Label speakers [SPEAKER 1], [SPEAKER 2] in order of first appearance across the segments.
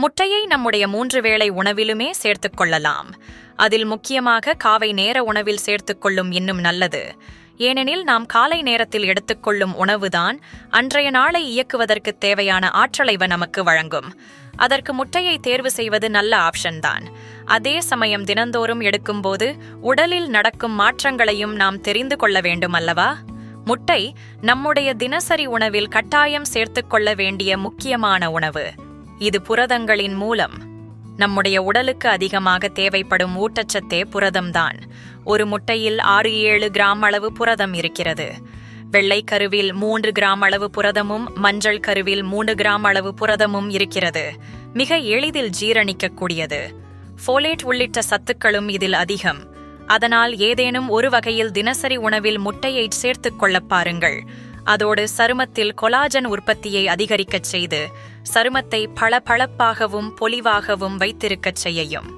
[SPEAKER 1] முட்டையை நம்முடைய மூன்று வேளை உணவிலுமே சேர்த்துக் கொள்ளலாம். அதில் முக்கியமாக காவை நேர உணவில் சேர்த்துக் கொள்ளும் இன்னும் நல்லது. ஏனெனில் நாம் காலை நேரத்தில் எடுத்துக்கொள்ளும் உணவுதான் அன்றைய நாளை இயக்குவதற்கு தேவையான ஆற்றலைவ நமக்கு வழங்கும். அதற்கு முட்டையை தேர்வு செய்வது நல்ல ஆப்ஷன் தான். அதே சமயம் தினந்தோறும் எடுக்கும்போது உடலில் நடக்கும் மாற்றங்களையும் நாம் தெரிந்து கொள்ள வேண்டும் அல்லவா? முட்டை நம்முடைய தினசரி உணவில் கட்டாயம் சேர்த்துக் கொள்ள வேண்டிய முக்கியமான உணவு. இது புரதங்களின் மூலம். நம்முடைய உடலுக்கு அதிகமாக தேவைப்படும் ஊட்டச்சத்தே புரதம்தான். ஒரு முட்டையில் ஆறு ஏழு கிராம் அளவு புரதம் இருக்கிறது. வெள்ளை கருவில் மூன்று கிராம் அளவு புரதமும் மஞ்சள் கருவில் மூன்று கிராம் அளவு புரதமும் இருக்கிறது. மிக எளிதில் ஜீரணிக்கக்கூடியது. ஃபோலேட் உள்ளிட்ட சத்துக்களும் இதில் அதிகம். அதனால் ஏதேனும் ஒரு வகையில் தினசரி உணவில் முட்டையை சேர்த்துக் கொள்ளப் பாருங்கள். அதோடு சருமத்தில் கொலாஜன் உற்பத்தியை அதிகரிக்கச் செய்து சருமத்தை பளபளப்பாகவும் பொலிவாகவும் வைத்திருக்கச் செய்யும்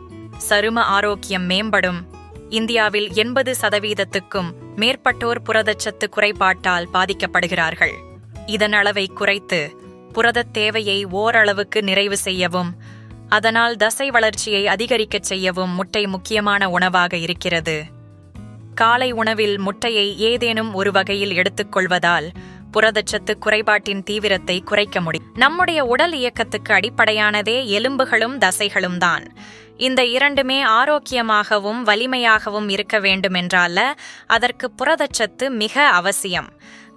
[SPEAKER 1] சரும ஆரோக்கியம் மேம்படும். இந்தியாவில் எண்பது சதவீதத்துக்கும் மேற்பட்டோர் புரதச்சத்து குறைபாட்டால் பாதிக்கப்படுகிறார்கள். இதன் அளவை குறைத்து புரதத் தேவையை ஓரளவுக்கு நிறைவு செய்யவும் அதனால் தசை வளர்ச்சியை அதிகரிக்கச் செய்யவும் முட்டை முக்கியமான உணவாக இருக்கிறது. காலை உணவில் முட்டையை ஏதேனும் ஒரு வகையில் எடுத்துக்கொள்வதால் புரதச்சத்து குறைபாட்டின் தீவிரத்தை குறைக்க முடியும். நம்முடைய உடல் இயக்கத்துக்கு அடிப்படையானதே எலும்புகளும் தசைகளும் தான். இந்த இரண்டுமே ஆரோக்கியமாகவும் வலிமையாகவும் இருக்க வேண்டுமென்றால அதற்கு புரதச்சத்து மிக அவசியம்.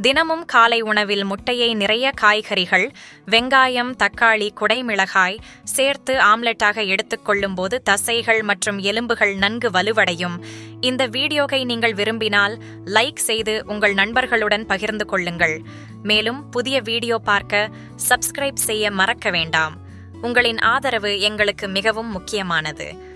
[SPEAKER 1] தினமும் காலை உணவில் முட்டையை நிறைய காய்கறிகள் வெங்காயம் தக்காளி குடைமிளகாய் சேர்த்து ஆம்லெட்டாக எடுத்துக்கொள்ளும் போது தசைகள் மற்றும் எலும்புகள் நன்கு வலுவடையும். இந்த வீடியோவை நீங்கள் விரும்பினால் லைக் செய்து உங்கள் நண்பர்களுடன் பகிர்ந்து கொள்ளுங்கள். மேலும் புதிய வீடியோ பார்க்க சப்ஸ்கிரைப் செய்ய மறக்க வேண்டாம். உங்களின் ஆதரவு எங்களுக்கு மிகவும் முக்கியமானது.